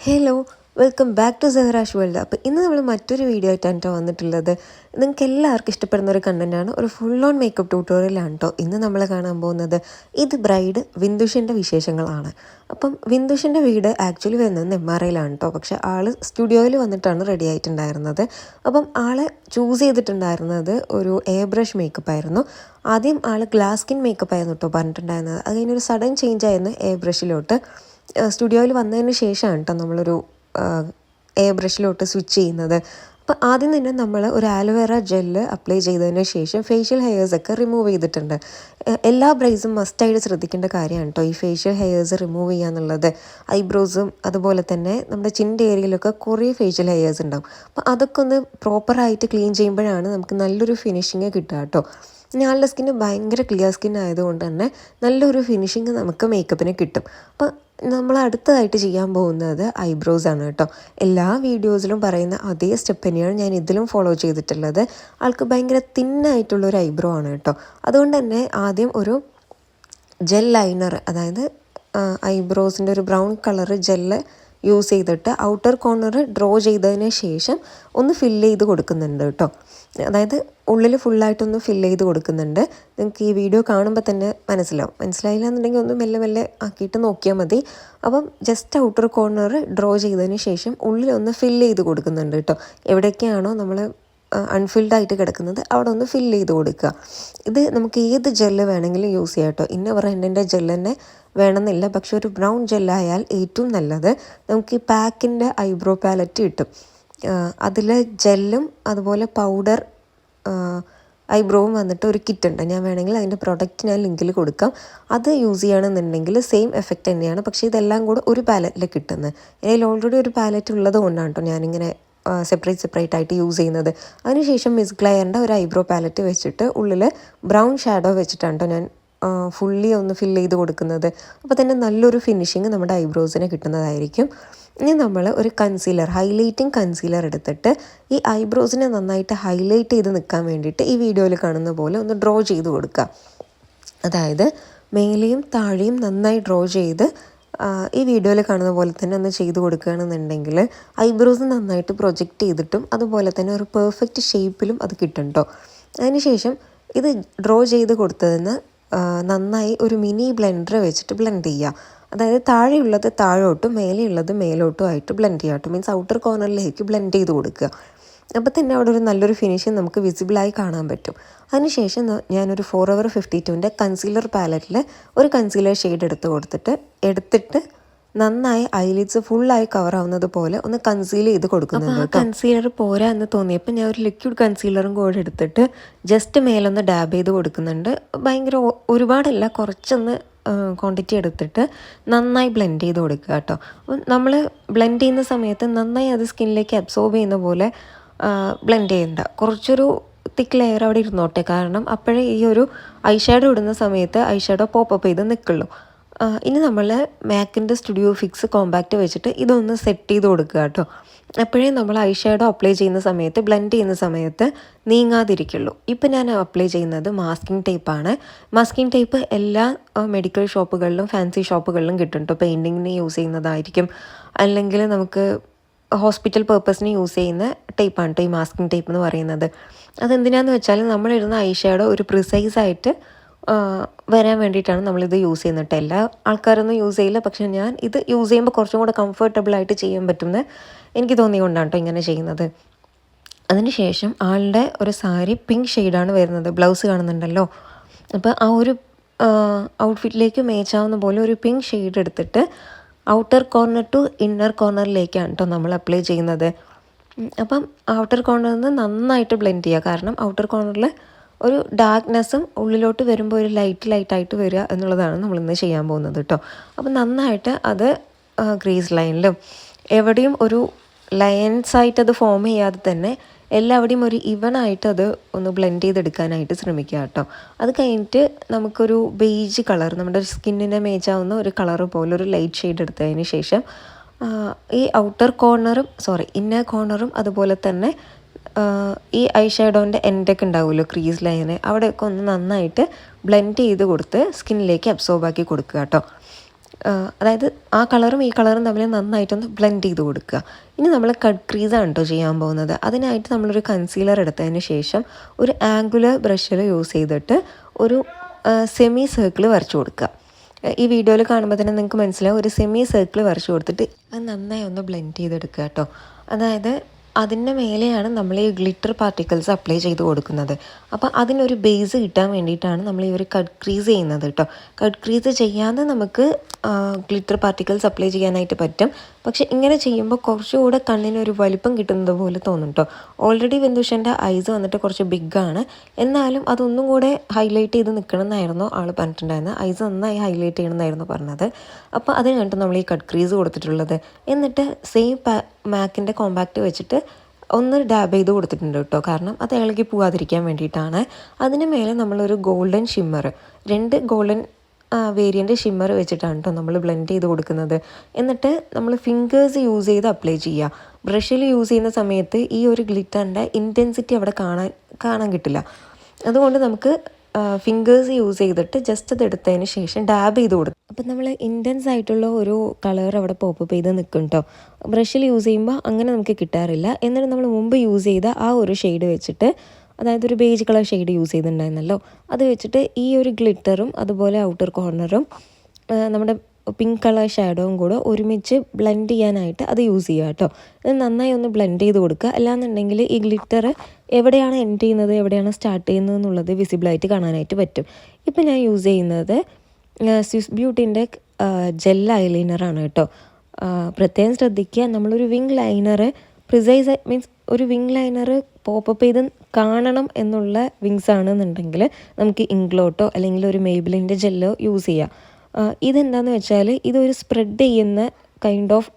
Hello welcome back to സെഹറാഷ് world അപ്പോൾ ഇന്ന് നമ്മൾ മറ്റൊരു വീഡിയോ ആയിട്ടാണ് കേട്ടോ വന്നിട്ടുള്ളത്. നിങ്ങൾക്ക് എല്ലാവർക്കും ഇഷ്ടപ്പെടുന്ന ഒരു കണ്ടന്റാണ് ഒരു ഫുൾ ഓൺ മേക്കപ്പ് ട്യൂട്ടോറിയലാണ് കേട്ടോ ഇന്ന് നമ്മൾ കാണാൻ പോകുന്നത്. ഇത് ബ്രൈഡ് വിന്ദുഷിന്റെ വിശേഷങ്ങളാണ്. അപ്പം വിന്ദുഷിന്റെ വീട് ആക്ച്വലി വരുന്നത് നെമ്മാറയിലാണ് കേട്ടോ പക്ഷെ ആൾ സ്റ്റുഡിയോയിൽ വന്നിട്ടാണ് റെഡി ആയിട്ടുണ്ടായിരുന്നത്. അപ്പം ആളെ ചൂസ് ചെയ്തിട്ടുണ്ടായിരുന്നത് ഒരു എയർ ബ്രഷ് മേക്കപ്പ് ആയിരുന്നു. ആദ്യം ആൾ ഗ്ലാസ് സ്കിൻ മേക്കപ്പ് ആയിരുന്നു കേട്ടോ പറഞ്ഞിട്ടുണ്ടായിരുന്നത്. അത് കഴിഞ്ഞൊരു സഡൻ ചേഞ്ച് ആയിരുന്നു എയർ ബ്രഷിലോട്ട് സ്റ്റുഡിയോയിൽ വന്നതിന് ശേഷമാണ് കേട്ടോ നമ്മളൊരു എയർ ബ്രഷിലോട്ട് സ്വിച്ച് ചെയ്യുന്നത്. അപ്പോൾ ആദ്യം തന്നെ നമ്മൾ ഒരു ആലോവേറ ജെല്ല് അപ്ലൈ ചെയ്തതിന് ശേഷം ഫേഷ്യൽ ഹെയർസൊക്കെ റിമൂവ് ചെയ്തിട്ടുണ്ട്. എല്ലാ ബ്രൈസും മസ്റ്റായിട്ട് ശ്രദ്ധിക്കേണ്ട കാര്യമാണ് കേട്ടോ ഈ ഫേഷ്യൽ ഹെയർസ് റിമൂവ് ചെയ്യുക എന്നുള്ളത്. ഐബ്രോസും അതുപോലെ തന്നെ നമ്മുടെ ചിന്റെ ഏരിയയിലൊക്കെ കുറേ ഫേഷ്യൽ ഹെയർസ് ഉണ്ടാവും. അപ്പോൾ അതൊക്കെ ഒന്ന് പ്രോപ്പറായിട്ട് ക്ലീൻ ചെയ്യുമ്പോഴാണ് നമുക്ക് നല്ലൊരു ഫിനിഷിങ് കിട്ടുക കേട്ടോ ഞാളുടെ സ്കിന്ന് ഭയങ്കര ക്ലിയർ സ്കിൻ ആയതുകൊണ്ട് തന്നെ നല്ലൊരു ഫിനിഷിങ് നമുക്ക് മേക്കപ്പിന് കിട്ടും. അപ്പോൾ നമ്മൾ അടുത്തതായിട്ട് ചെയ്യാൻ പോകുന്നത് ഐബ്രോസ് ആണ് കേട്ടോ. എല്ലാ വീഡിയോസിലും പറയുന്ന അതേ സ്റ്റെപ്പ് തന്നെയാണ് ഞാൻ ഇതിലും ഫോളോ ചെയ്തിട്ടുള്ളത്. ആൾക്ക് ഭയങ്കര തിന്നായിട്ടുള്ള ഒരു ഐബ്രോ ആണ് കേട്ടോ. അതുകൊണ്ട് തന്നെ ആദ്യം ഒരു ജെൽ ലൈനർ അതായത് ഐബ്രോസിന്റെ ഒരു ബ്രൗൺ കളർ ജെല്ല് യൂസ് ചെയ്തിട്ട് ഔട്ടർ കോർണർ ഡ്രോ ചെയ്തതിന് ശേഷം ഒന്ന് ഫില്ല് ചെയ്ത് കൊടുക്കുന്നുണ്ട് കേട്ടോ. അതായത് ഉള്ളിൽ ഫുള്ളായിട്ടൊന്ന് ഫില്ല് ചെയ്ത് കൊടുക്കുന്നുണ്ട്. നിങ്ങൾക്ക് ഈ വീഡിയോ കാണുമ്പോൾ തന്നെ മനസ്സിലാവും. മനസ്സിലായില്ല എന്നുണ്ടെങ്കിൽ ഒന്ന് മെല്ലെ മെല്ലെ ആക്കിയിട്ട് നോക്കിയാൽ മതി. അപ്പം ജസ്റ്റ് ഔട്ടർ കോർണർ ഡ്രോ ചെയ്തതിന് ശേഷം ഉള്ളിലൊന്ന് ഫില്ല് ചെയ്ത് കൊടുക്കുന്നുണ്ട് കേട്ടോ. എവിടെയൊക്കെയാണോ നമ്മൾ അൺഫിൽഡ് ആയിട്ട് കിടക്കുന്നത് അവിടെ ഒന്ന് ഫില്ല് ചെയ്ത് കൊടുക്കുക. ഇത് നമുക്ക് ഏത് ജെല്ല് വേണമെങ്കിലും യൂസ് ചെയ്യാം കേട്ടോ. ഇന്ന ബ്രാൻഡിന്റെ ജെല്ല് തന്നെ വേണമെന്നില്ല. പക്ഷെ ഒരു ബ്രൗൺ ജെല്ലായാൽ ഏറ്റവും നല്ലത് നമുക്ക് ഈ പാക്കിന്റെ ഐബ്രോ പാലറ്റ് കിട്ടും. അതിൽ ജെല്ലും അതുപോലെ പൗഡർ ഐബ്രോവും വന്നിട്ട് ഒരു കിറ്റ് ഉണ്ട് ഞാൻ വേണമെങ്കിൽ അതിന്റെ പ്രൊഡക്റ്റ് ഞാൻ ലിങ്കിൽ കൊടുക്കാം. അത് യൂസ് ചെയ്യണമെന്നുണ്ടെങ്കിൽ സെയിം എഫക്റ്റ് തന്നെയാണ്. പക്ഷേ ഇതെല്ലാം കൂടെ ഒരു പാലറ്റിൽ കിട്ടുന്നത് അതിൽ ഓൾറെഡി ഒരു പാലറ്റ് ഉള്ളത് കൊണ്ടാണ് കേട്ടോ ഞാനിങ്ങനെ സെപ്പറേറ്റ് സെപ്പറേറ്റ് ആയിട്ട് യൂസ് ചെയ്യുന്നത്. അതിനുശേഷം മിസ് ഗ്ലയറിന്റെ ഒരു ഐബ്രോ പാലറ്റ് വെച്ചിട്ട് ഉള്ളിൽ ബ്രൗൺ ഷാഡോ വെച്ചിട്ടാണ് ഞാൻ ഫുള്ളി ഒന്ന് ഫില്ല് ചെയ്ത് കൊടുക്കുന്നത്. അപ്പോൾ തന്നെ നല്ലൊരു ഫിനിഷിങ് നമ്മുടെ ഐബ്രോസിന് കിട്ടുന്നതായിരിക്കും. ഇനി നമ്മൾ ഒരു കൺസീലർ ഹൈലൈറ്റിംഗ് കൺസീലർ എടുത്തിട്ട് ഈ ഐബ്രോസിനെ നന്നായിട്ട് ഹൈലൈറ്റ് ചെയ്ത് നിൽക്കാൻ വേണ്ടിയിട്ട് ഈ വീഡിയോയിൽ കാണുന്ന പോലെ ഒന്ന് ഡ്രോ ചെയ്ത് കൊടുക്കുക. അതായത് മേലെയും താഴെയും നന്നായി ഡ്രോ ചെയ്ത് ഈ വീഡിയോയിൽ കാണുന്ന പോലെ തന്നെ ഒന്ന് ചെയ്ത് കൊടുക്കുകയാണെന്നുണ്ടെങ്കിൽ ഐബ്രോസ് നന്നായിട്ട് പ്രൊജക്റ്റ് ചെയ്തിട്ടും അതുപോലെ തന്നെ ഒരു പെർഫെക്റ്റ് ഷേപ്പിലും അത് കിട്ടും കേട്ടോ അതിനുശേഷം ഇത് ഡ്രോ ചെയ്ത് കൊടുത്തതിന് നന്നായി ഒരു മിനി ബ്ലെൻഡർ വെച്ചിട്ട് ബ്ലെൻഡ് ചെയ്യുക. അതായത് താഴെയുള്ളത് താഴോട്ടും മേലെയുള്ളത് മേലോട്ടും ആയിട്ട് ബ്ലെൻഡ് ചെയ്യുക കേട്ടോ. മീൻസ് ഔട്ടർ കോർണറിലേക്ക് ബ്ലെൻഡ് ചെയ്ത് കൊടുക്കുക. അപ്പോൾ തന്നെ അവിടെ ഒരു നല്ലൊരു ഫിനിഷിങ് നമുക്ക് വിസിബിളായി കാണാൻ പറ്റും. അതിനുശേഷം ഞാനൊരു ഫോർ അവർ ഫിഫ്റ്റി ടുവിന്റെ കൺസീലർ പാലറ്റിൽ ഒരു കൺസീലർ ഷെയ്ഡ് എടുത്ത് കൊടുത്തിട്ട് എടുത്തിട്ട് നന്നായി ഐലിഡ്സ് ഫുള്ളായി കവർ ആവുന്നത് പോലെ ഒന്ന് കൺസീൽ ചെയ്ത് കൊടുക്കുന്നുണ്ട് കൺസീലർ പോരാ എന്ന് തോന്നിയപ്പോൾ ഞാൻ ഒരു ലിക്വിഡ് കൺസീലറും കൂടെ എടുത്തിട്ട് ജസ്റ്റ് മേലൊന്ന് ഡാബ് ചെയ്ത് കൊടുക്കുന്നുണ്ട്. ഭയങ്കര ഒരുപാടല്ല കുറച്ചൊന്ന് ക്വാണ്ടിറ്റി എടുത്തിട്ട് നന്നായി ബ്ലെൻഡ് ചെയ്ത് കൊടുക്കുക കേട്ടോ. നമ്മൾ ബ്ലെൻഡ് ചെയ്യുന്ന സമയത്ത് നന്നായി അത് സ്കിന്നിലേക്ക് അബ്സോർബ് ചെയ്യുന്ന പോലെ ബ്ലെൻഡ് ചെയ്യണ്ട. കുറച്ചൊരു തിക്ക് ലെയർ അവിടെ ഇരുന്നോട്ടെ. കാരണം അപ്പോഴേ ഈ ഒരു ഐഷാഡോ ഇടുന്ന സമയത്ത് ഐഷാഡോ പോപ്പ് പോപ്പപ്പ് ചെയ്ത് നിൽക്കുള്ളൂ ഇനി നമ്മൾ മാക്കിന്റെ സ്റ്റുഡിയോ ഫിക്സ് കോമ്പാക്റ്റ് വെച്ചിട്ട് ഇതൊന്ന് സെറ്റ് ചെയ്ത് കൊടുക്കുക കേട്ടോ. അപ്പോഴേ നമ്മൾ ഐ അപ്ലൈ ചെയ്യുന്ന സമയത്ത് ബ്ലെൻഡ് ചെയ്യുന്ന സമയത്ത് നീങ്ങാതിരിക്കുള്ളൂ. ഇപ്പം ഞാൻ അപ്ലൈ ചെയ്യുന്നത് മാസ്കിംഗ് ടേപ്പാണ് മാസ്കിംഗ് ടേപ്പ് എല്ലാ മെഡിക്കൽ ഷോപ്പുകളിലും ഫാൻസി ഷോപ്പുകളിലും കിട്ടും കേട്ടോ പെയിന്റിങ്ങിന് യൂസ് ചെയ്യുന്നതായിരിക്കും. അല്ലെങ്കിൽ നമുക്ക് ഹോസ്പിറ്റൽ പേർപ്പസിന് യൂസ് ചെയ്യുന്ന ടേപ്പാണ് കേട്ടോ ഈ മാസ്കിംഗ് ടേപ്പ് എന്ന് പറയുന്നത്. അതെന്തിനാന്ന് വെച്ചാൽ നമ്മളിടുന്ന ഐ ഷാഡോ ഒരു പ്രിസൈസ് ആയിട്ട് ആ, വരാൻ വേണ്ടിയിട്ടാണ് നമ്മളിത് യൂസ് ചെയ്യുന്നത് എല്ലാ ആൾക്കാരൊന്നും യൂസ് ചെയ്യില്ല. പക്ഷെ ഞാൻ ഇത് യൂസ് ചെയ്യുമ്പോൾ കുറച്ചും കൂടെ കംഫർട്ടബിൾ ആയിട്ട് ചെയ്യാൻ പറ്റുമെന്ന് എനിക്ക് തോന്നിയുകൊണ്ടാണ് കേട്ടോ ഇങ്ങനെ ചെയ്യുന്നത്. അതിനുശേഷം ആളുടെ ഒരു സാരി പിങ്ക് ഷെയ്ഡാണ് വരുന്നത്. ബ്ലൗസ് കാണുന്നുണ്ടല്ലോ. അപ്പോൾ ആ ഒരു ഔട്ട്ഫിറ്റിലേക്ക് മേച്ചാവുന്ന പോലെ ഒരു പിങ്ക് ഷെയ്ഡ് എടുത്തിട്ട് ഔട്ടർ കോർണർ ടു ഇന്നർ കോർണറിലേക്കാണ് കേട്ടോ നമ്മൾ അപ്ലൈ ചെയ്യുന്നത്. അപ്പം ഔട്ടർ കോർണറിൽ നിന്ന് നന്നായിട്ട് ബ്ലെൻഡ് ചെയ്യുക. കാരണം ഔട്ടർ കോർണറിൽ ഒരു ഡാർക്ക്നെസ്സും ഉള്ളിലോട്ട് വരുമ്പോൾ ഒരു ലൈറ്റ് ലൈറ്റായിട്ട് വരിക എന്നുള്ളതാണ് നമ്മളിന്ന് ചെയ്യാൻ പോകുന്നത് കേട്ടോ അപ്പം നന്നായിട്ട് അത് ഗ്രീസ് ലൈനിലും എവിടെയും ഒരു ലൈൻസ് ആയിട്ട് അത് ഫോം ചെയ്യാതെ തന്നെ എല്ലാവിടെയും ഒരു ഇവൺ ആയിട്ട് അത് ഒന്ന് ബ്ലെൻഡ് ചെയ്തെടുക്കാനായിട്ട് ശ്രമിക്കുക കേട്ടോ അത് കഴിഞ്ഞിട്ട് നമുക്കൊരു ബേജ് കളർ നമ്മുടെ സ്കിന്നിനെ മേച്ചാവുന്ന ഒരു കളർ പോലെ ഒരു ലൈറ്റ് ഷെയ്ഡ് എടുത്തതിന് ശേഷം ഈ ഔട്ടർ കോർണറും സോറി ഇന്നർ കോർണറും അതുപോലെ തന്നെ ഈ ഐ ഷാഡോന്റെ എൻഡൊക്കെ ഉണ്ടാവുമല്ലോ ക്രീസ് ലൈന് അവിടെയൊക്കെ ഒന്ന് നന്നായിട്ട് ബ്ലെൻഡ് ചെയ്ത് കൊടുത്ത് സ്കിന്നിലേക്ക് അബ്സോർബ് ആക്കി കൊടുക്കുക കേട്ടോ. അതായത് ആ കളറും ഈ കളറും തമ്മിൽ നന്നായിട്ടൊന്ന് ബ്ലെൻഡ് ചെയ്ത് കൊടുക്കുക. ഇനി നമ്മൾ കട്ട് ക്രീസാണ് കേട്ടോ ചെയ്യാൻ പോകുന്നത്. അതിനായിട്ട് നമ്മളൊരു കൺസീലർ എടുത്തതിന് ശേഷം ഒരു ആംഗുലർ ബ്രഷിൽ യൂസ് ചെയ്തിട്ട് ഒരു സെമി സർക്കിൾ വരച്ചു കൊടുക്കുക. ഈ വീഡിയോയിൽ കാണുമ്പോൾ തന്നെ നിങ്ങൾക്ക് മനസ്സിലാവും ഒരു സെമി സർക്കിൾ വരച്ചു കൊടുത്തിട്ട് അത് നന്നായി ഒന്ന് ബ്ലെൻഡ് ചെയ്തെടുക്കുക കേട്ടോ അതായത് അതിന്റെ മേലെയാണ് നമ്മൾ ഈ ഗ്ലിറ്റർ പാർട്ടിക്കിൾസ് അപ്ലൈ ചെയ്ത് കൊടുക്കുന്നത്. അപ്പോൾ അതിനൊരു ബേസ് കിട്ടാൻ വേണ്ടിയിട്ടാണ് നമ്മൾ ഈ ഒരു കട്ട് ക്രീസ് ചെയ്യുന്നത് കേട്ടോ കട്ട് ക്രീസ് ചെയ്യാതെ നമുക്ക് ഗ്ലിറ്റർ പാർട്ടിക്കിൾസ് അപ്ലൈ ചെയ്യാനായിട്ട് പറ്റും. പക്ഷെ ഇങ്ങനെ ചെയ്യുമ്പോൾ കുറച്ചുകൂടെ കണ്ണിന് ഒരു വലിപ്പം കിട്ടുന്നത് പോലെ തോന്നും കേട്ടോ ഓൾറെഡി ബിന്ദുഷന്റെ ഐസ് വന്നിട്ട് കുറച്ച് ബിഗാണ് എന്നാലും അതൊന്നും കൂടെ ഹൈലൈറ്റ് ചെയ്ത് നിൽക്കണം എന്നായിരുന്നു ആൾ പറഞ്ഞിട്ടുണ്ടായിരുന്നത്. ഐസ് നന്നായി ഹൈലൈറ്റ് ചെയ്യണമെന്നായിരുന്നു പറഞ്ഞത്. അപ്പോൾ അതിന് കണ്ടിട്ട് നമ്മൾ ഈ കട്ട് ക്രീസ് കൊടുത്തിട്ടുള്ളത്. എന്നിട്ട് സെയിം മാക്കിന്റെ കോമ്പാക്റ്റ് വെച്ചിട്ട് ഒന്ന് ഡാബ് ചെയ്ത് കൊടുത്തിട്ടുണ്ട് കേട്ടോ. കാരണം അത് ഇളകി പോവാതിരിക്കാൻ വേണ്ടിയിട്ടാണ്. അതിന് മേലെ നമ്മളൊരു ഗോൾഡൻ ഷിമ്മർ രണ്ട് ഗോൾഡൻ വേരിയന്റ് ഷിമ്മർ വെച്ചിട്ടാണ് കേട്ടോ നമ്മൾ ബ്ലെൻഡ് ചെയ്ത് കൊടുക്കുന്നത്. എന്നിട്ട് നമ്മൾ ഫിംഗേഴ്സ് യൂസ് ചെയ്ത് അപ്ലൈ ചെയ്യുക. ബ്രഷിൽ യൂസ് ചെയ്യുന്ന സമയത്ത് ഈ ഒരു ഗ്ലിറ്ററിന്റെ ഇന്റൻസിറ്റി അവിടെ കാണാൻ കാണാൻ കിട്ടില്ല. അതുകൊണ്ട് നമുക്ക് ഫിംഗേഴ്സ് യൂസ് ചെയ്തിട്ട് ജസ്റ്റ് അത് എടുത്തതിന് ശേഷം ഡാബ് ചെയ്ത് കൊടുക്കും അപ്പം നമ്മൾ ഇന്റൻസ് ആയിട്ടുള്ള ഒരു കളർ അവിടെ പോപ്പ് ചെയ്ത് നിൽക്കും കേട്ടോ ബ്രഷിൽ യൂസ് ചെയ്യുമ്പോൾ അങ്ങനെ നമുക്ക് കിട്ടാറില്ല. എന്നിട്ട് നമ്മൾ മുമ്പ് യൂസ് ചെയ്ത ആ ഒരു ഷെയ്ഡ് വെച്ചിട്ട് അതായത് ഒരു ബേജ് കളർ ഷെയ്ഡ് യൂസ് ചെയ്തിട്ടുണ്ടായിരുന്നല്ലോ. അത് വെച്ചിട്ട് ഈ ഒരു ഗ്ലിറ്ററും അതുപോലെ ഔട്ടർ കോർണറും നമ്മുടെ പിങ്ക് കളർ ഷാഡോവും കൂടെ ഒരുമിച്ച് ബ്ലെൻഡ് ചെയ്യാനായിട്ട് അത് യൂസ് ചെയ്യുക കേട്ടോ ഇത് നന്നായി ഒന്ന് ബ്ലെൻഡ് ചെയ്ത് കൊടുക്കുക. അല്ലാന്നുണ്ടെങ്കിൽ ഈ ഗ്ലിറ്റർ എവിടെയാണ് എൻഡ് ചെയ്യുന്നത് എവിടെയാണ് സ്റ്റാർട്ട് ചെയ്യുന്നത് എന്നുള്ളത് വിസിബിളായിട്ട് കാണാനായിട്ട് പറ്റും. ഇപ്പം ഞാൻ യൂസ് ചെയ്യുന്നത് സ്വിസ് ബ്യൂട്ടിന്റെ ജെൽ ഐലൈനറാണ് കേട്ടോ. പ്രത്യേകം ശ്രദ്ധിക്കുക. നമ്മളൊരു വിങ് ലൈനർ പ്രിസൈസ് മീൻസ് ഒരു വിങ് ലൈനർ പോപ്പപ്പ് ചെയ്ത് കാണണം എന്നുള്ള വിങ്സ് ആണെന്നുണ്ടെങ്കിൽ നമുക്ക് ഇംഗ്ലോട്ടോ അല്ലെങ്കിൽ ഒരു മേബിളിന്റെ ജെല്ലോ യൂസ് ചെയ്യാം. ഇതെന്താണെന്ന് വെച്ചാൽ ഇതൊരു സ്പ്രെഡ് ചെയ്യുന്ന കൈൻഡ് ഓഫ്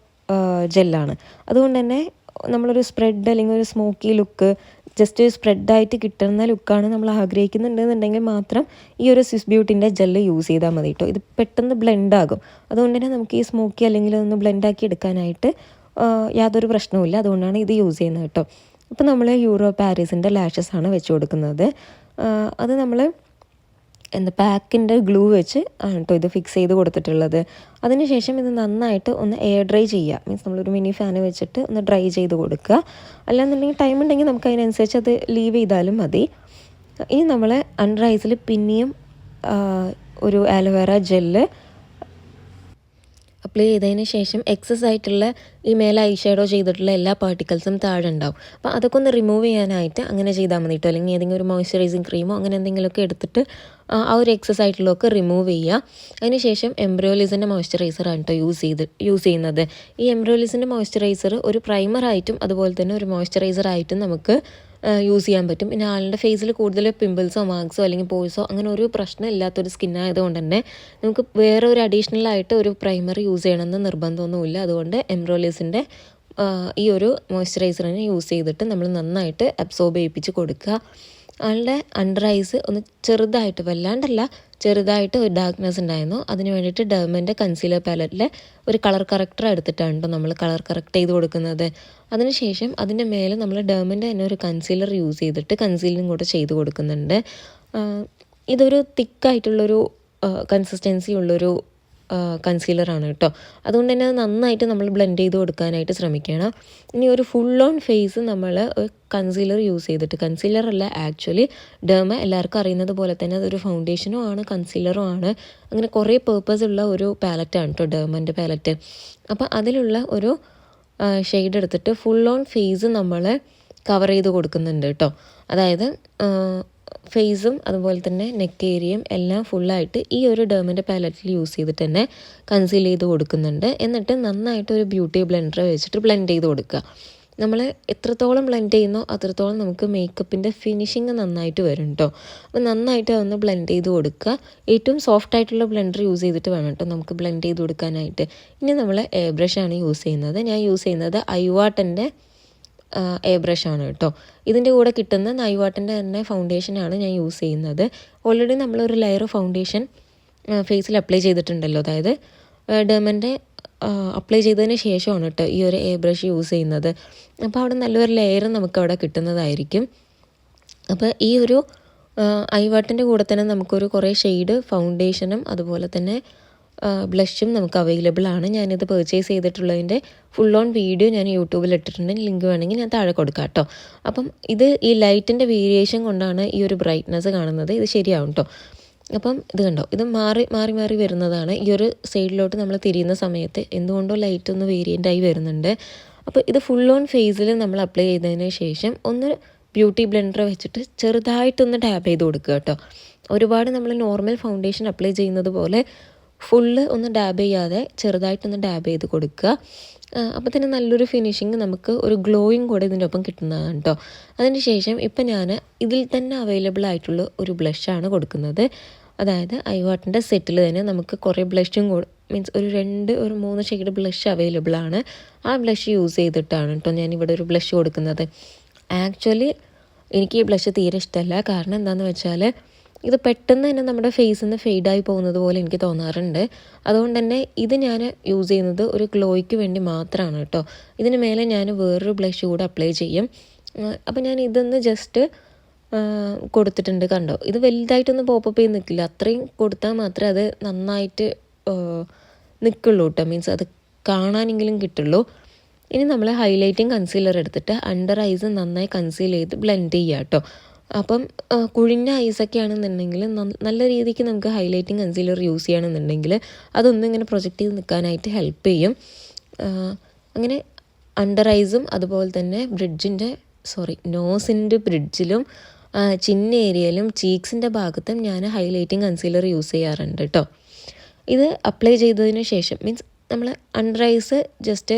ജെല്ലാണ് അതുകൊണ്ട് തന്നെ നമ്മളൊരു സ്പ്രെഡ് അല്ലെങ്കിൽ ഒരു സ്മോക്കി ലുക്ക് ജസ്റ്റ് സ്പ്രെഡായിട്ട് കിട്ടുന്ന ലുക്കാണ് നമ്മൾ ആഗ്രഹിക്കുന്നുണ്ടെന്നുണ്ടെങ്കിൽ മാത്രം ഈ ഒരു സ്വിസ് ബ്യൂട്ടിന്റെ ജെല്ല് യൂസ് ചെയ്താൽ മതി കേട്ടോ ഇത് പെട്ടെന്ന് ബ്ലെൻഡ് ആകും. അതുകൊണ്ട് തന്നെ നമുക്ക് ഈ സ്മോക്കി അല്ലെങ്കിൽ ഒന്ന് ബ്ലെൻഡാക്കി എടുക്കാനായിട്ട് യാതൊരു പ്രശ്നവുമില്ല അതുകൊണ്ടാണ് ഇത് യൂസ് ചെയ്യുന്നത് കേട്ടോ അപ്പോൾ നമ്മൾ യൂറോ പാരീസിന്റെ ലാഷസ് ആണ് വെച്ച് കൊടുക്കുന്നത്. അത് നമ്മൾ എന്താ പാക്കിന്റെ ഗ്ലൂ വെച്ച് ആണ് കേട്ടോ ഇത് ഫിക്സ് ചെയ്ത് കൊടുത്തിട്ടുള്ളത്. അതിനുശേഷം ഇത് നന്നായിട്ട് ഒന്ന് എയർ ഡ്രൈ ചെയ്യുക. മീൻസ് നമ്മളൊരു മിനി ഫാന് വെച്ചിട്ട് ഒന്ന് ഡ്രൈ ചെയ്ത് കൊടുക്കുക. അല്ലാന്നുണ്ടെങ്കിൽ ടൈം ഉണ്ടെങ്കിൽ നമുക്ക് അതിനനുസരിച്ച് അത് ലീവ് ചെയ്താലും മതി. ഇനി നമ്മൾ അൺറൈസിൽ പിന്നെയും ഒരു ആലോവേറ ജെല്ല് അപ്ലൈ ചെയ്തതിന് ശേഷം എക്സസ് ആയിട്ടുള്ള ഈ മേലെ ഐ ഷാഡോ ചെയ്തിട്ടുള്ള എല്ലാ പാർട്ടിക്കിൾസും താഴെ ഉണ്ടാവും. അപ്പോൾ അതൊക്കെ ഒന്ന് റിമൂവ് ചെയ്യാനായിട്ട് അങ്ങനെ ചെയ്താൽ മതി കേട്ടോ അല്ലെങ്കിൽ ഏതെങ്കിലും ഒരു മോയ്സ്ചറൈസിങ് ക്രീമോ അങ്ങനെ എന്തെങ്കിലുമൊക്കെ എടുത്തിട്ട് ആ ഒരു എക്സസ് ആയിട്ടുള്ളതൊക്കെ റിമൂവ് ചെയ്യുക അതിനുശേഷം എംബ്രോലിസിന്റെ മോയ്സ്ചറൈസറാണ് കേട്ടോ യൂസ് ചെയ്ത് യൂസ് ചെയ്യുന്നത്. ഈ എംബ്രോലിസിന്റെ മോയ്സ്ചറൈസർ ഒരു പ്രൈമറായിട്ടും അതുപോലെ തന്നെ ഒരു മോയ്സ്ചറൈസറായിട്ടും നമുക്ക് യൂസ് ചെയ്യാൻ പറ്റും. പിന്നെ ആളുടെ ഫേസിൽ കൂടുതൽ പിമ്പിൾസോ മാർക്സോ അല്ലെങ്കിൽ പോയ്സോ അങ്ങനെ ഒരു പ്രശ്നം ഇല്ലാത്തൊരു സ്കിന്നായതുകൊണ്ട് തന്നെ നമുക്ക് വേറെ ഒരു അഡീഷണൽ ആയിട്ട് ഒരു പ്രൈമർ യൂസ് ചെയ്യണമെന്ന് നിർബന്ധമൊന്നുമില്ല. അതുകൊണ്ട് എംബ്രോലീസിന്റെ ഈ ഒരു മോയ്സ്ചറൈസറിനെ യൂസ് ചെയ്തിട്ട് നമ്മൾ നന്നായിട്ട് അബ്സോർബ് ചെയ്യിപ്പിച്ച് കൊടുക്കുക. ആളുടെ അണ്ടർ ഐസ് ഒന്ന് ചെറുതായിട്ട് വല്ലാണ്ടല്ല ചെറുതായിട്ട് ഒരു ഡാർക്ക്നെസ് ഉണ്ടായിരുന്നു. അതിന് വേണ്ടിയിട്ട് ഡെർമന്റെ കൺസീലർ പാലറ്റിലെ ഒരു കളർ കറക്റ്റർ എടുത്തിട്ടാണ് നമ്മൾ കളർ കറക്റ്റ് ചെയ്ത് കൊടുക്കുന്നത്. അതിനുശേഷം അതിന്റെ മേലെ നമ്മൾ ഡെർമന്റെ തന്നെ ഒരു കൺസീലർ യൂസ് ചെയ്തിട്ട് കൺസീലിംഗ് കൂടെ ചെയ്ത് കൊടുക്കുന്നുണ്ട്. ഇതൊരു തിക്കായിട്ടുള്ളൊരു കൺസിസ്റ്റൻസി ഉള്ളൊരു കൺസീലറാണ് കേട്ടോ. അതുകൊണ്ട് തന്നെ അത് നന്നായിട്ട് നമ്മൾ ബ്ലെൻഡ് ചെയ്ത് കൊടുക്കാനായിട്ട് ശ്രമിക്കണം. ഇനി ഒരു ഫുൾ ഓൺ ഫേസ് നമ്മൾ കൺസീലർ യൂസ് ചെയ്തിട്ട് കൺസീലർ അല്ല ആക്ച്വലി ഡേമ എല്ലാവർക്കും അറിയുന്നത് പോലെ തന്നെ അതൊരു ഫൗണ്ടേഷനും ആണ് കൺസീലറും ആണ്. അങ്ങനെ കുറേ പേർപ്പസ് ഉള്ള ഒരു പാലറ്റാണ് കേട്ടോ ഡേമന്റെ പാലറ്റ് അപ്പോൾ അതിലുള്ള ഒരു ഷെയ്ഡ് എടുത്തിട്ട് ഫുൾ ഓൺ ഫേസ് നമ്മൾ കവർ ചെയ്ത് കൊടുക്കുന്നുണ്ട് കേട്ടോ. അതായത് ഫേസും അതുപോലെ തന്നെ നെക്ക് ഏരിയയും എല്ലാം ഫുള്ളായിട്ട് ഈ ഒരു ഡേമിന്റെ പാലറ്റിൽ യൂസ് ചെയ്തിട്ട് തന്നെ കൺസീൽ ചെയ്ത് കൊടുക്കുന്നുണ്ട്. എന്നിട്ട് നന്നായിട്ട് ഒരു ബ്യൂട്ടി ബ്ലെൻഡർ വെച്ചിട്ട് ബ്ലെൻഡ് ചെയ്ത് കൊടുക്കുക. നമ്മൾ എത്രത്തോളം ബ്ലെൻഡ് ചെയ്യുന്നോ അത്രത്തോളം നമുക്ക് മേക്കപ്പിന്റെ ഫിനിഷിങ് നന്നായിട്ട് വരും കേട്ടോ അപ്പോൾ നന്നായിട്ട് അതൊന്ന് ബ്ലെൻഡ് ചെയ്ത് കൊടുക്കുക. ഏറ്റവും സോഫ്റ്റ് ആയിട്ടുള്ള ബ്ലെൻഡർ യൂസ് ചെയ്തിട്ട് വേണം കേട്ടോ നമുക്ക് ബ്ലെൻഡ് ചെയ്ത് കൊടുക്കാനായിട്ട്. ഇനി നമ്മൾ എയർ ബ്രഷാണ് യൂസ് ചെയ്യുന്നത്. ഞാൻ യൂസ് ചെയ്യുന്നത് ഐവാട്ടന്റെ എയർ ബ്രഷാണ് കേട്ടോ. ഇതിന്റെ കൂടെ കിട്ടുന്ന നൈവാട്ടിന്റെ തന്നെ ഫൗണ്ടേഷനാണ് ഞാൻ യൂസ് ചെയ്യുന്നത്. ഓൾറെഡി നമ്മളൊരു ലെയർ ഫൗണ്ടേഷൻ ഫേസിൽ അപ്ലൈ ചെയ്തിട്ടുണ്ടല്ലോ. അതായത് ഡെമന്റെ അപ്ലൈ ചെയ്തതിന് ശേഷമാണ് കേട്ടോ ഈ ഒരു എയർ ബ്രഷ് യൂസ് ചെയ്യുന്നത്. അപ്പോൾ അവിടെ നല്ലൊരു ലെയർ നമുക്ക് അവിടെ കിട്ടുന്നതായിരിക്കും. അപ്പോൾ ഈ ഒരു ഐവാട്ടിന്റെ കൂടെ തന്നെ നമുക്കൊരു കുറേ ഷെയ്ഡ് ഫൗണ്ടേഷനും അതുപോലെ തന്നെ ബ്ലഷും നമുക്ക് അവൈലബിൾ ആണ്. ഞാനിത് പർച്ചേസ് ചെയ്തിട്ടുള്ളതിന്റെ ഫുൾ ഓൺ വീഡിയോ ഞാൻ യൂട്യൂബിൽ ഇട്ടിട്ടുണ്ട്. ലിങ്ക് വേണമെങ്കിൽ ഞാൻ താഴെ കൊടുക്കാം കേട്ടോ. അപ്പം ഇത് ഈ ലൈറ്റിന്റെ വേരിയേഷൻ കൊണ്ടാണ് ഈ ഒരു ബ്രൈറ്റ്നസ് കാണുന്നത്. ഇത് ശരിയാവും കേട്ടോ അപ്പം ഇത് കണ്ടോ? ഇത് മാറി മാറി മാറി വരുന്നതാണ്. ഈ ഒരു സൈഡിലോട്ട് നമ്മൾ തിരിയുന്ന സമയത്ത് എന്തുകൊണ്ടോ ലൈറ്റ് ഒന്ന് വേരിയന്റ് ആയി വരുന്നുണ്ട്. അപ്പോൾ ഇത് ഫുൾ ഓൺ ഫേസിൽ നമ്മൾ അപ്ലൈ ചെയ്തതിന് ശേഷം ഒന്ന് ബ്യൂട്ടി ബ്ലെൻഡർ വെച്ചിട്ട് ചെറുതായിട്ടൊന്ന് ടാപ്പ് ചെയ്ത് കൊടുക്കുക കേട്ടോ. ഒരുപാട് നമ്മൾ നോർമൽ ഫൗണ്ടേഷൻ അപ്ലൈ ചെയ്യുന്നത് പോലെ ഫുള്ള് ഒന്ന് ഡാബ് ചെയ്യാതെ ചെറുതായിട്ടൊന്ന് ഡാബ് ചെയ്ത് കൊടുക്കുക. അപ്പോൾ തന്നെ നല്ലൊരു ഫിനിഷിങ് നമുക്ക് ഒരു ഗ്ലോയിങ് കൂടെ ഇതിന്റെ ഒപ്പം കിട്ടുന്നതാണ് കേട്ടോ. അതിന് ശേഷം ഇപ്പം ഞാൻ ഇതിൽ തന്നെ അവൈലബിൾ ആയിട്ടുള്ള ഒരു ബ്ലഷാണ് കൊടുക്കുന്നത്. അതായത് ഐവാട്ടിന്റെ സെറ്റിൽ തന്നെ നമുക്ക് കുറേ ബ്ലഷും കൂടെ മീൻസ് ഒരു രണ്ട് ഒരു മൂന്ന് ഷെയ്ഡ് ബ്ലഷ് അവൈലബിൾ ആണ്. ആ ബ്ലഷ് യൂസ് ചെയ്തിട്ടാണ് കേട്ടോ ഇവിടെ ഒരു ബ്ലഷ് കൊടുക്കുന്നത്. ആക്ച്വലി എനിക്ക് ഈ ബ്ലഷ് തീരെ ഇഷ്ടമല്ല കാരണം എന്താണെന്ന് വെച്ചാൽ ഇത് പെട്ടെന്ന് തന്നെ നമ്മുടെ ഫേസിൽ നിന്ന് ഫെയ്ഡായി പോകുന്നത് പോലെ എനിക്ക് തോന്നാറുണ്ട്. അതുകൊണ്ട് തന്നെ ഇത് ഞാൻ യൂസ് ചെയ്യുന്നത് ഒരു ഗ്ലോയ്ക്ക് വേണ്ടി മാത്രമാണ് കേട്ടോ. ഇതിന് മേലെ ഞാൻ വേറൊരു ബ്ലഷ് കൂടെ അപ്ലൈ ചെയ്യും. അപ്പോൾ ഞാൻ ഇതൊന്ന് ജസ്റ്റ് കൊടുത്തിട്ടുണ്ട് കണ്ടോ? ഇത് വലുതായിട്ടൊന്നും പോപ്പപ്പ് ചെയ്ത് നിൽക്കില്ല അത്രയും കൊടുത്താൽ മാത്രമേ അത് നന്നായിട്ട് നിൽക്കുള്ളൂ കേട്ടോ. മീൻസ് അത് കാണാനെങ്കിലും കിട്ടുള്ളൂ. ഇനി നമ്മൾ ഹൈലൈറ്റിങ് കൺസീലർ എടുത്തിട്ട് അണ്ടർ ഐസ് നന്നായി കൺസീൽ ചെയ്ത് ബ്ലെൻഡ് ചെയ്യുക കേട്ടോ. അപ്പം കുഴിഞ്ഞ ഐസൊക്കെ ആണെന്നുണ്ടെങ്കിൽ നല്ല രീതിക്ക് നമുക്ക് ഹൈലൈറ്റിംഗ് കൺസീലർ യൂസ് ചെയ്യണമെന്നുണ്ടെങ്കിൽ അതൊന്നും ഇങ്ങനെ പ്രൊജക്റ്റ് ചെയ്ത് നിൽക്കാനായിട്ട് ഹെൽപ്പ് ചെയ്യും. അങ്ങനെ അണ്ടർ ഐസും അതുപോലെ തന്നെ ബ്രിഡ്ജിന്റെ സോറി നോസിന്റെ ബ്രിഡ്ജിലും ചിന്ന ഏരിയയിലും ചീക്സിന്റെ ഭാഗത്തും ഞാൻ ഹൈലൈറ്റിംഗ് കൺസീലർ യൂസ് ചെയ്യാറുണ്ട് കേട്ടോ ഇത് അപ്ലൈ ചെയ്തതിന് ശേഷം മീൻസ് നമ്മൾ അണ്ടർ ഐസ് ജസ്റ്റ്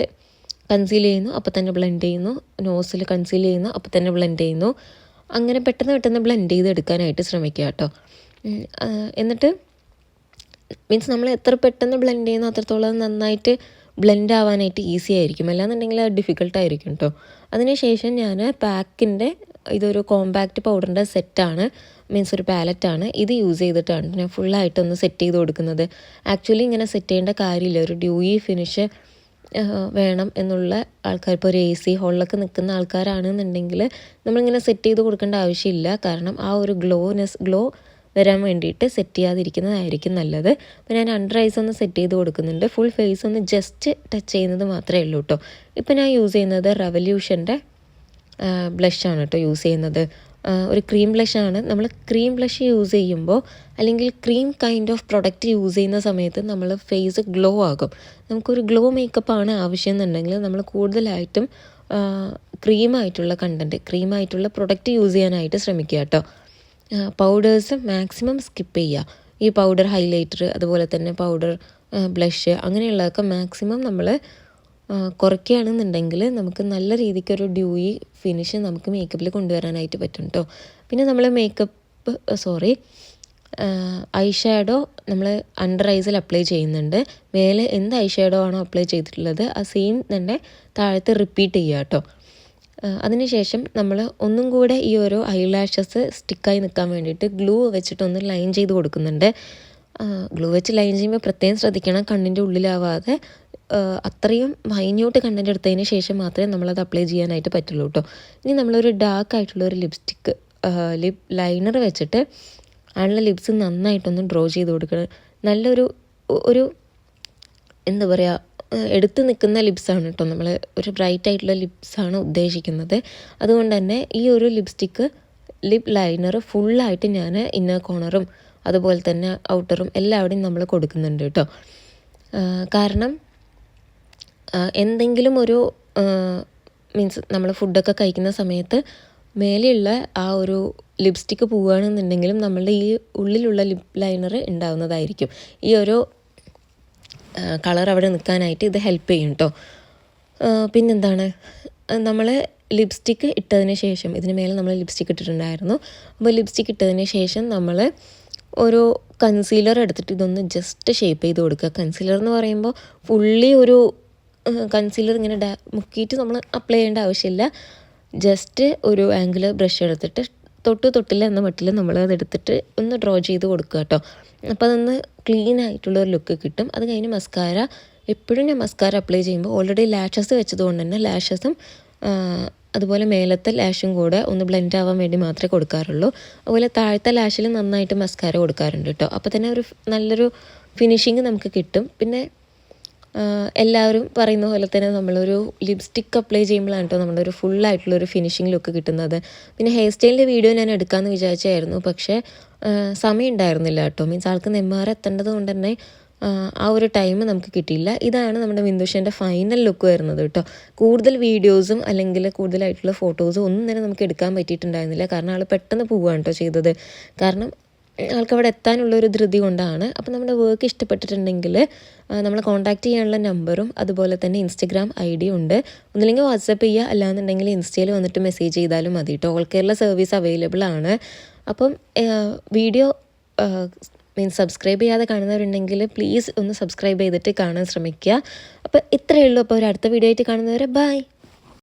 കൺസീൽ ചെയ്യുന്നു അപ്പോൾ തന്നെ ബ്ലെൻഡ് ചെയ്യുന്നു നോസിൽ കൺസീൽ ചെയ്യുന്നു അപ്പോൾ തന്നെ ബ്ലെൻഡ് ചെയ്യുന്നു. അങ്ങനെ പെട്ടെന്ന് പെട്ടെന്ന് ബ്ലെൻഡ് ചെയ്ത് എടുക്കാനായിട്ട് ശ്രമിക്കുക കേട്ടോ. എന്നിട്ട് മീൻസ് നമ്മൾ എത്ര പെട്ടെന്ന് ബ്ലെൻഡ് ചെയ്യുന്ന അത്രത്തോളം നന്നായിട്ട് ബ്ലെൻഡ് ആവാനായിട്ട് ഈസി ആയിരിക്കും. അല്ലാന്നുണ്ടെങ്കിൽ അത് ഡിഫിക്കൽട്ടായിരിക്കും കേട്ടോ. അതിനുശേഷം ഞാൻ പാക്കിന്റെ ഇതൊരു കോമ്പാക്റ്റ് പൗഡറിന്റെ സെറ്റാണ് മീൻസ് ഒരു പാലറ്റാണ് ഇത് യൂസ് ചെയ്തിട്ടാണ് ഞാൻ ഫുള്ളായിട്ടൊന്ന് സെറ്റ് ചെയ്ത് കൊടുക്കുന്നത്. ആക്ച്വലി ഇങ്ങനെ സെറ്റ് ചെയ്യേണ്ട കാര്യമില്ല. ഒരു ഡ്യൂയി ഫിനിഷ് വേണം എന്നുള്ള ആൾക്കാർ ഇപ്പോൾ ഒരു എ സി ഹോളിലൊക്കെ നിൽക്കുന്ന ആൾക്കാരാണെന്നുണ്ടെങ്കിൽ നമ്മളിങ്ങനെ സെറ്റ് ചെയ്ത് കൊടുക്കേണ്ട ആവശ്യമില്ല. കാരണം ആ ഒരു ഗ്ലോനെസ് ഗ്ലോ വരാൻ വേണ്ടിയിട്ട് സെറ്റ് ചെയ്യാതിരിക്കുന്നതായിരിക്കും നല്ലത്. അപ്പോൾ ഞാൻ അണ്ടർ ഐസ് ഒന്ന് സെറ്റ് ചെയ്ത് കൊടുക്കുന്നുണ്ട്. ഫുൾ ഫേസ് ഒന്ന് ജസ്റ്റ് ടച്ച് ചെയ്യുന്നത് മാത്രമേ ഉള്ളൂ കേട്ടോ ഇപ്പോൾ ഞാൻ യൂസ് ചെയ്യുന്നത് റവല്യൂഷന്റെ ബ്ലഷാണ് കേട്ടോ യൂസ് ചെയ്യുന്നത്. ഒരു ക്രീം ബ്ലഷാണ് നമ്മൾ ക്രീം ബ്ലഷ് യൂസ് ചെയ്യുമ്പോൾ അല്ലെങ്കിൽ cream kind of product use ചെയ്യുന്ന സമയത്ത് നമ്മൾ ഫേസ് ഗ്ലോ ആകും. നമുക്കൊരു ഗ്ലോ മേക്കപ്പ് ആണ് ആവശ്യം എന്നുണ്ടെങ്കിൽ നമ്മൾ കൂടുതലായിട്ടും ക്രീമായിട്ടുള്ള കണ്ടന്റ് ക്രീമായിട്ടുള്ള പ്രൊഡക്റ്റ് യൂസ് ചെയ്യാനായിട്ട് ശ്രമിക്കുക കേട്ടോ. പൗഡേഴ്സ് മാക്സിമം സ്കിപ്പ് ചെയ്യുക. ഈ പൗഡർ ഹൈലൈറ്റർ അതുപോലെ തന്നെ പൗഡർ ബ്ലഷ് അങ്ങനെയുള്ളതൊക്കെ മാക്സിമം നമ്മൾ കുറയ്ക്കുകയാണെന്നുണ്ടെങ്കിൽ നമുക്ക് നല്ല രീതിക്കൊരു ഡ്യൂയി ഫിനിഷ് നമുക്ക് മേക്കപ്പിൽ കൊണ്ടുവരാനായിട്ട് പറ്റും കേട്ടോ പിന്നെ നമ്മൾ മേക്കപ്പ് സോറി ഐ ഷാഡോ നമ്മൾ അണ്ടർ ഐസിൽ അപ്ലൈ ചെയ്യുന്നുണ്ട്. മേലെ എന്ത് ഐ ഷാഡോ ആണോ അപ്ലൈ ചെയ്തിട്ടുള്ളത് ആ സെയിം തന്നെ താഴത്ത് റിപ്പീറ്റ് ചെയ്യുക കേട്ടോ അതിനുശേഷം നമ്മൾ ഒന്നും കൂടെ ഈ ഓരോ ലാഷസ് സ്റ്റിക്കായി നിൽക്കാൻ വേണ്ടിയിട്ട് ഗ്ലൂ വെച്ചിട്ടൊന്ന് ലൈൻ ചെയ്ത് കൊടുക്കുന്നുണ്ട്. ഗ്ലൂ വെച്ച് ലൈൻ ചെയ്യുമ്പോൾ പ്രത്യേകം ശ്രദ്ധിക്കണം കണ്ണിന്റെ ഉള്ളിലാവാതെ അത്രയും മൈന്യൂട്ട് കണ്ടന്റ് എടുത്തതിന് ശേഷം മാത്രമേ നമ്മളത് അപ്ലൈ ചെയ്യാനായിട്ട് പറ്റുള്ളൂ കേട്ടോ ഇനി നമ്മളൊരു ഡാർക്ക് ആയിട്ടുള്ള ഒരു ലിപ്സ്റ്റിക്ക് ലിപ് ലൈനർ വെച്ചിട്ട് ആളുടെ ലിപ്സ് നന്നായിട്ടൊന്ന് ഡ്രോ ചെയ്ത് കൊടുക്കണം. നല്ലൊരു ഒരു എന്താ പറയുക എടുത്ത് നിൽക്കുന്ന ലിപ്സാണ് കേട്ടോ നമ്മൾ ഒരു ബ്രൈറ്റ് ആയിട്ടുള്ള ലിപ്സാണ് ഉദ്ദേശിക്കുന്നത്. അതുകൊണ്ട് തന്നെ ഈ ഒരു ലിപ്സ്റ്റിക്ക് ലിപ് ലൈനർ ഫുള്ളായിട്ട് ഞാൻ ഇന്നർ കോണറും അതുപോലെ തന്നെ ഔട്ടറും എല്ലാവിടെയും നമ്മൾ കൊടുക്കുന്നുണ്ട് കേട്ടോ കാരണം എന്തെങ്കിലും ഒരു മീൻസ് നമ്മൾ ഫുഡൊക്കെ കഴിക്കുന്ന സമയത്ത് മേലെയുള്ള ആ ഒരു ലിപ്സ്റ്റിക്ക് പോവുകയാണെന്നുണ്ടെങ്കിലും നമ്മളുടെ ഈ ഉള്ളിലുള്ള ലിപ് ലൈനർ ഉണ്ടാവുന്നതായിരിക്കും. ഈ ഒരു കളർ അവിടെ നിൽക്കാനായിട്ട് ഇത് ഹെൽപ്പ് ചെയ്യും കേട്ടോ പിന്നെന്താണ്? നമ്മൾ ലിപ്സ്റ്റിക്ക് ഇട്ടതിന് ശേഷം ഇതിന് മേലെ നമ്മൾ ലിപ്സ്റ്റിക്ക് ഇട്ടിട്ടുണ്ടായിരുന്നു. അപ്പോൾ ലിപ്സ്റ്റിക്ക് ഇട്ടതിന് ശേഷം നമ്മൾ ഒരു കൺസീലർ എടുത്തിട്ട് ഇതൊന്ന് ജസ്റ്റ് ഷേപ്പ് ചെയ്ത് കൊടുക്കുക. കൺസീലർ എന്ന് പറയുമ്പോൾ ഫുള്ളി ഒരു കൺസീലർ ഇങ്ങനെ ഡാ മുക്കിയിട്ട് നമ്മൾ അപ്ലൈ ചെയ്യേണ്ട ആവശ്യമില്ല. ജസ്റ്റ് ഒരു ആംഗിൾ ബ്രഷ് എടുത്തിട്ട് തൊട്ട് തൊട്ടില്ല എന്ന മട്ടിൽ നമ്മൾ അതെടുത്തിട്ട് ഒന്ന് ഡ്രോ ചെയ്ത് കൊടുക്കുക കേട്ടോ അപ്പോൾ അതൊന്ന് ക്ലീൻ ആയിട്ടുള്ള ഒരു ലുക്ക് കിട്ടും. അത് കഴിഞ്ഞ് മസ്കാര എപ്പോഴും ഞാൻ മസ്കാര അപ്ലൈ ചെയ്യുമ്പോൾ ഓൾറെഡി ലാഷസ് വെച്ചതുകൊണ്ട് തന്നെ ലാഷസും അതുപോലെ മേലത്തെ ലാഷും കൂടെ ഒന്ന് ബ്ലെൻഡ് ആവാൻ വേണ്ടി മാത്രമേ കൊടുക്കാറുള്ളൂ. അതുപോലെ താഴത്തെ ലാഷിൽ നന്നായിട്ട് മസ്കാര കൊടുക്കാറുണ്ട് കേട്ടോ അപ്പോൾ തന്നെ ഒരു നല്ലൊരു ഫിനിഷിങ് നമുക്ക് കിട്ടും. പിന്നെ എല്ലാവരും പറയുന്ന പോലെ തന്നെ നമ്മളൊരു ലിപ്സ്റ്റിക്ക് അപ്ലൈ ചെയ്യുമ്പോഴാണ് കേട്ടോ നമ്മുടെ ഒരു ഫുള്ളായിട്ടുള്ളൊരു ഫിനിഷിംഗ് ലുക്ക് കിട്ടുന്നത്. പിന്നെ ഹെയർ സ്റ്റൈലിന്റെ വീഡിയോ ഞാൻ എടുക്കാമെന്ന് വിചാരിച്ചായിരുന്നു പക്ഷേ സമയം ഉണ്ടായിരുന്നില്ല കേട്ടോ. മീൻസ് ആൾക്ക് നെമ്മാറ എത്തേണ്ടത് കൊണ്ട് തന്നെ ആ ഒരു ടൈം നമുക്ക് കിട്ടിയില്ല. ഇതാണ് നമ്മുടെ വിന്ദുഷന്റെ ഫൈനൽ ലുക്ക് വരുന്നത് കേട്ടോ. കൂടുതൽ വീഡിയോസും അല്ലെങ്കിൽ കൂടുതലായിട്ടുള്ള ഫോട്ടോസും ഒന്നും തന്നെ നമുക്ക് എടുക്കാൻ പറ്റിയിട്ടുണ്ടായിരുന്നില്ല. കാരണം ആൾ പെട്ടെന്ന് പോവുകയാണ് കേട്ടോ ചെയ്തത്. കാരണം ആൾക്ക് അവിടെ എത്താനുള്ള ഒരു ധൃതി കൊണ്ടാണ്. അപ്പോൾ നമ്മുടെ വർക്ക് ഇഷ്ടപ്പെട്ടിട്ടുണ്ടെങ്കിൽ നമ്മളെ കോൺടാക്റ്റ് ചെയ്യാനുള്ള നമ്പറും അതുപോലെ തന്നെ ഇൻസ്റ്റഗ്രാം ഐ ഡി ഉണ്ട്. ഒന്നില്ലെങ്കിൽ വാട്സപ്പ് ചെയ്യുക അല്ലാന്നുണ്ടെങ്കിൽ ഇൻസ്റ്റയിൽ വന്നിട്ട് മെസ്സേജ് ചെയ്താലും മതി കേട്ടോ ഓൾ കേരള സർവീസ് അവൈലബിൾ ആണ്. അപ്പം വീഡിയോ മീൻസ് സബ്സ്ക്രൈബ് ചെയ്യാതെ കാണുന്നവരുണ്ടെങ്കിൽ പ്ലീസ് ഒന്ന് സബ്സ്ക്രൈബ് ചെയ്തിട്ട് കാണാൻ ശ്രമിക്കുക. അപ്പോൾ ഇത്രയേ ഉള്ളൂ. അപ്പോൾ ഒരു അടുത്ത വീഡിയോ ആയിട്ട് കാണുന്നവരെ ബൈ